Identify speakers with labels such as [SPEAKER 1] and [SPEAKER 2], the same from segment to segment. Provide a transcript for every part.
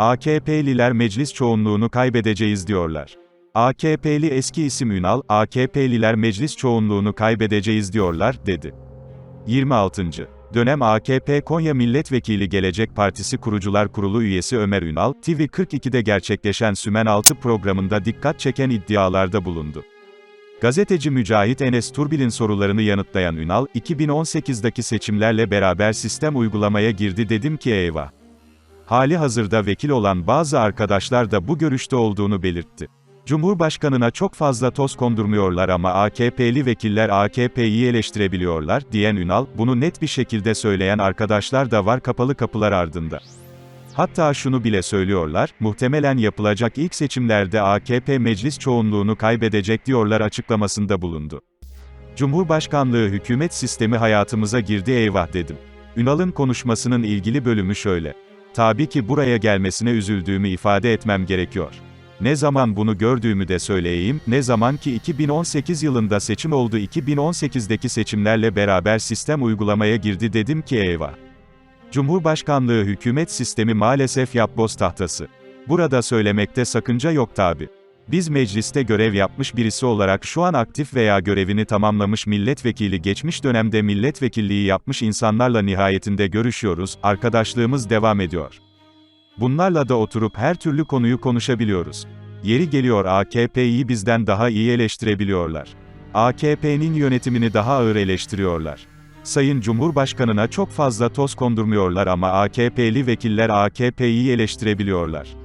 [SPEAKER 1] AKP'liler meclis çoğunluğunu kaybedeceğiz diyorlar. AKP'li eski isim Ünal, AKP'liler meclis çoğunluğunu kaybedeceğiz diyorlar, dedi. 26. Dönem AKP Konya Milletvekili Gelecek Partisi Kurucular Kurulu üyesi Ömer Ünal, TV42'de gerçekleşen Sümen 6 programında dikkat çeken iddialarda bulundu. Gazeteci Mücahit Enes Turbil'in sorularını yanıtlayan Ünal, 2018'deki seçimlerle beraber sistem uygulamaya girdi dedim ki eyvah. Hali hazırda vekil olan bazı arkadaşlar da bu görüşte olduğunu belirtti. Cumhurbaşkanına çok fazla toz kondurmuyorlar ama AKP'li vekiller AKP'yi eleştirebiliyorlar, diyen Ünal, bunu net bir şekilde söyleyen arkadaşlar da var kapalı kapılar ardında. Hatta şunu bile söylüyorlar, muhtemelen yapılacak ilk seçimlerde AKP meclis çoğunluğunu kaybedecek diyorlar açıklamasında bulundu. Cumhurbaşkanlığı hükümet sistemi hayatımıza girdi eyvah dedim. Ünal'ın konuşmasının ilgili bölümü şöyle. Tabii ki buraya gelmesine üzüldüğümü ifade etmem gerekiyor. Ne zaman bunu gördüğümü de söyleyeyim, ne zaman ki 2018 yılında seçim oldu 2018'deki seçimlerle beraber sistem uygulamaya girdi dedim ki eyvah. Cumhurbaşkanlığı hükümet sistemi maalesef yapboz tahtası. Burada söylemekte sakınca yok tabi. Biz mecliste görev yapmış birisi olarak şu an aktif veya görevini tamamlamış milletvekili geçmiş dönemde milletvekilliği yapmış insanlarla nihayetinde görüşüyoruz, arkadaşlığımız devam ediyor. Bunlarla da oturup her türlü konuyu konuşabiliyoruz. Yeri geliyor AKP'yi bizden daha iyi eleştirebiliyorlar. AKP'nin yönetimini daha ağır eleştiriyorlar. Sayın Cumhurbaşkanına çok fazla toz kondurmuyorlar ama AKP'li vekiller AKP'yi eleştirebiliyorlar.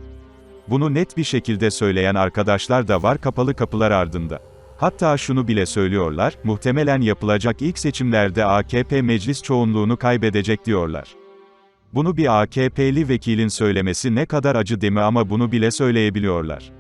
[SPEAKER 1] Bunu net bir şekilde söyleyen arkadaşlar da var kapalı kapılar ardında. Hatta şunu bile söylüyorlar, muhtemelen yapılacak ilk seçimlerde AKP meclis çoğunluğunu kaybedecek diyorlar. Bunu bir AKP'li vekilin söylemesi ne kadar acı demi ama bunu bile söyleyebiliyorlar.